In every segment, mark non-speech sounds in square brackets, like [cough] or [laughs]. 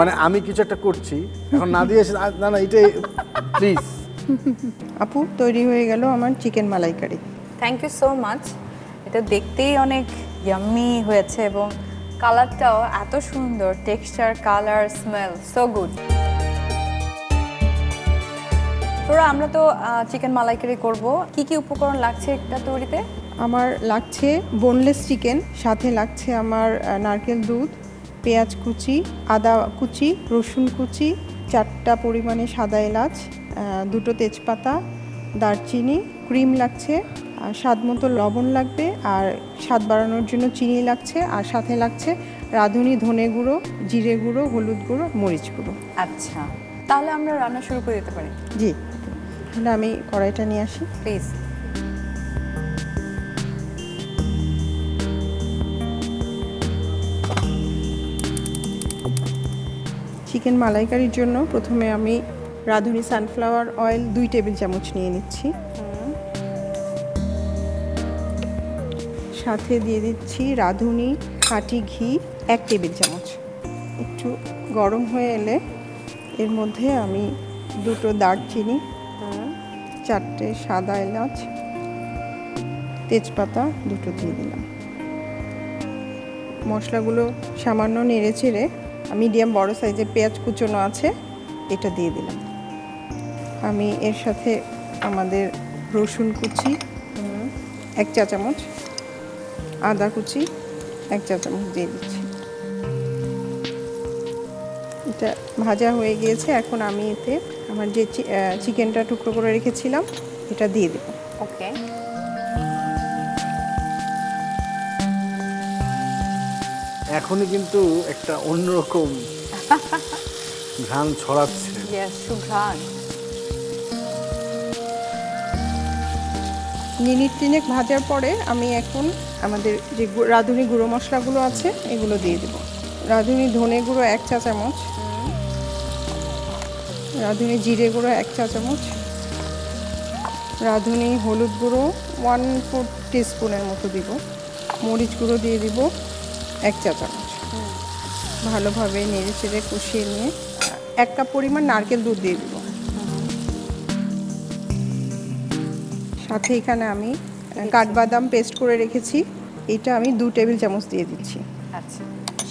মানে আমি কিছু একটা করছি। এখন না দিয়ে এসে না না এটাই প্লিজ আপু তৈরি হয়ে গেল আমার chicken malaikari. Thank you so much এটা দেখতেই অনেক ইয়াম্মি হয়েছে এবং কালারটাও এত সুন্দর। Texture colour smell so good তোরা আমরা তো চিকেন মালাইকারি করব। কি কি উপকরণ লাগছে এটা তৈরিতে? আমার লাগছে বোনলেস চিকেন সাথে লাগছে আমার নারকেল দুধ। পেঁয়াজ কুচি আদা কুচি রসুন কুচি চারটা পরিমাণে সাদা এলাচ দুটো তেজপাতা দারচিনি ক্রিম লাগছে আর স্বাদ মতো লবণ লাগবে আর স্বাদ বাড়ানোর জন্য চিনি লাগছে আর সাথে লাগছে রাঁধুনি ধনে গুঁড়ো জিরে গুঁড়ো হলুদ গুঁড়ো মরিচ গুঁড়ো। আচ্ছা তাহলে আমরা রান্না শুরু করে দিতে পারি। জি তাহলে আমি কড়াইটা নিয়ে আসি। প্লিজ চিকেন মালাইকারির জন্য প্রথমে আমি রাঁধুনি সানফ্লাওয়ার অয়েল দুই টেবিল চামচ নিয়ে নিচ্ছি। সাথে দিয়ে দিচ্ছি রাঁধুনি খাঁটি ঘি এক টেবিল চামচ। একটু গরম হয়ে এলে এর মধ্যে আমি দুটো দারচিনি, চারটে সাদা এলাচ, তেজপাতা দুটো দিয়ে দিলাম। মশলাগুলো সামান্য নেড়ে চেড়ে মিডিয়াম বড় সাইজের পেঁয়াজ কুচোনো আছে, এটা দিয়ে দিলাম। আমি এর সাথে আমাদের রসুন কুচি, এক চা চামচ, আদা কুচি, এক চা চামচ দিয়ে দিচ্ছি। এটা ভাজা হয়ে গিয়েছে, এখন আমি এতে আমার যে চিকেনটা টুকরো করে রেখেছিলাম, এটা দিয়ে দেবো। ওকে। এখনই কিন্তু একটা অন্যরকম ঘ্রাণ ছড়াচ্ছে। মিনিট তিনেক ভাজার পরে আমি এখন আমাদের যে রাঁধুনি গুঁড়ো মশলাগুলো আছে, এগুলো দিয়ে দেবো। রাঁধুনি ধনে গুঁড়ো এক চা চামচ। রাঁধুনি জিরে গুঁড়ো এক চা চামচ। রাঁধুনি হলুদ গুঁড়ো ওয়ান ফোর টিস্পুনের মতো দিব। মরিচ গুঁড়ো দিয়ে দিব। এক চা চামচ। ভালোভাবে নেড়ে চেড়ে কষিয়ে নিয়ে এক কাপ পরিমাণ নারকেল দুধ দিয়ে দেবো। সাথে এখানে আমি কাঠবাদাম পেস্ট করে রেখেছি। এটা আমি দু টেবিল চামচ দিয়ে দিচ্ছি। আচ্ছা।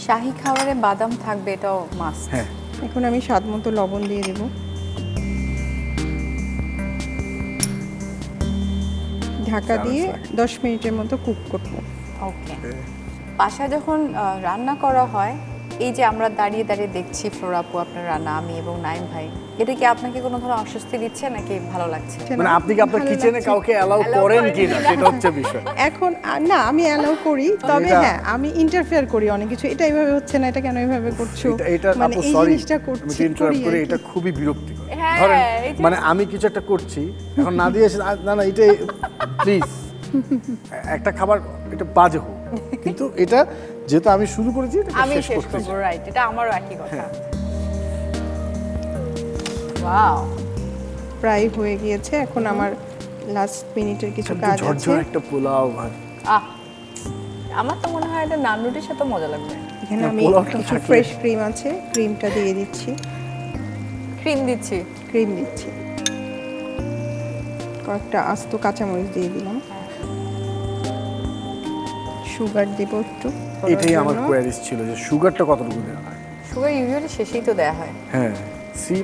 শাহি খাবারে বাদাম থাকবে এটাও মাস্ট হ্যাঁ। এখন আমি স্বাদ মতো লবণ দিয়ে দেব। ঢাকা দিয়ে দশ মিনিটের মতো কুক করব। ওকে বাসায় যখন রান্না করা হয় এই যে আমরা দাঁড়িয়ে দাঁড়িয়ে দেখছি ফ্লোরাপু আপনার রান্না আমি এবং নাইম ভাই এটা কি আপনাকে কোনো ধরনের অস্বস্তি দিচ্ছে নাকি ভালো লাগছে? মানে আপনি কি আপনার কিচেনে কাউকে অ্যালাউ করেন কি কিনা? সেটা হচ্ছে বিষয়। [laughs] এখন না আমি অ্যালাউ করি তবে এটা- হ্যাঁ আমি ইন্টারফেয়ার করি অনেক কিছু। এটা এইভাবে হচ্ছে না এটা কেন এইভাবে করছ? এটা এটা মানে এই সরি জিনিসটা আমি করছি ইন্টারাপ্ট করি করি এটা খুবই বিরক্তিকর। হ্যাঁ, ধরেন মানে আমি কিছু একটা করছি এখন না দিয়ে না না এটাই প্লিজ [laughs] [laughs] একটা খাবার এটা বাজে হোক। কিন্তু এটা যেহেতু আমি শুরু করেছি এটা আমি শেষ করব। রাইট এটা আমারও একই কথা। ওয়াও প্রায় হয়ে গিয়েছে এখন আমার লাস্ট মিনিটের কিছু কাজ আছে। ঝরঝর একটা পোলাও ভাত। আহ আমার তো মনে হয় এটা নান রুটির সাথে মজা লাগবে। এখানে আমি কিছু ফ্রেশ ক্রিম আছে ক্রিমটা দিয়ে দিচ্ছি। ক্রিম দিচ্ছি। ক্রিম দিচ্ছি। কয়েকটা আস্ত কাঁচামরিচ দিয়ে দিলাম। সুগার দেবো একটু এটাই আমার। কোয়ারিজ ছিল যে সুগারটা কতটুকু দেওয়া হয়? সুগার ইউজুয়ালি শেষেই তো দেওয়া হয়। হ্যাঁ সি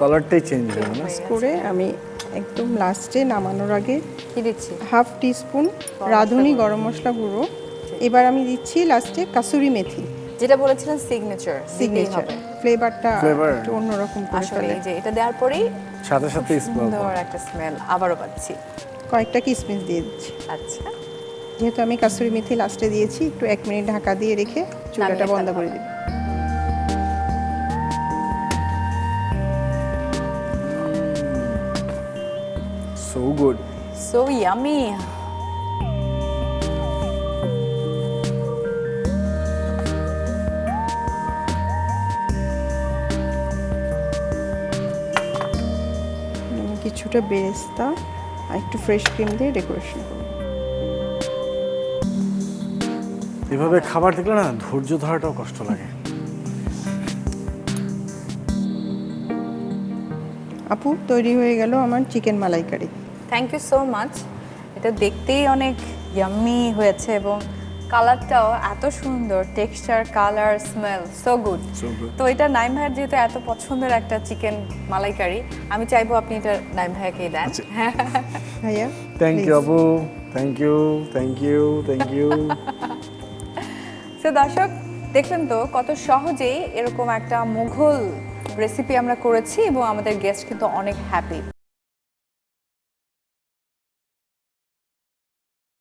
কালারটাই চেঞ্জ হয়ে না? করে আমি একদম লাস্টে নামানোর আগে কি দিচ্ছি? হাফ টিস্পুন রাঁধুনি গরম মশলা গুঁড়ো। এবার আমি দিচ্ছি লাস্টে কাসুরি মেথি। যেটা বলেছিলেন সিগনেচার সিগনেচার ফ্লেভারটা একটু অন্যরকম করে আসলে ফেলে। যে এটা দেওয়ার পরেই সাথে সাথে স্মেল একটা স্মেল আবারও পাচ্ছি। কয়েকটা কিসমিস দিয়ে দিচ্ছি। আচ্ছা। যেহেতু আমি কাসুরি মেথি লাস্টে দিয়েছি একটু এক মিনিট ঢাকা দিয়ে রেখে চুলাটা বন্ধ করে। দিই সো গুড সো ইয়ামি কিছুটা বেরেস্তা আর একটু ফ্রেশ ক্রিম দিয়ে ডেকোরেশন করব। এভাবে খাবার দেখলে না ধৈর্য ধরাটাও কষ্ট লাগে। আপু তৈরি হয়ে গেল আমার chicken malaikari. Thank you so much এটা দেখতেই অনেক ইয়াম্মি হয়েছে এবং কালারটাও এত সুন্দর। Texture colour smell so good তো এটা নাইম ভাইয়ের যেহেতু এত পছন্দের একটা চিকেন মালাইকারি আমি চাইব আপনি এটা নাইম ভাইয়াকেই দেন। আচ্ছা। হ্যাঁ। ভাইয়া থ্যাংক ইউ আপু thank you thank you thank you তো দর্শক, দেখলেন তো, কত সহজেই এরকম একটা মুঘল রেসিপি আমরা করেছি এবং আমাদের গেস্ট কিন্তু অনেক হ্যাপি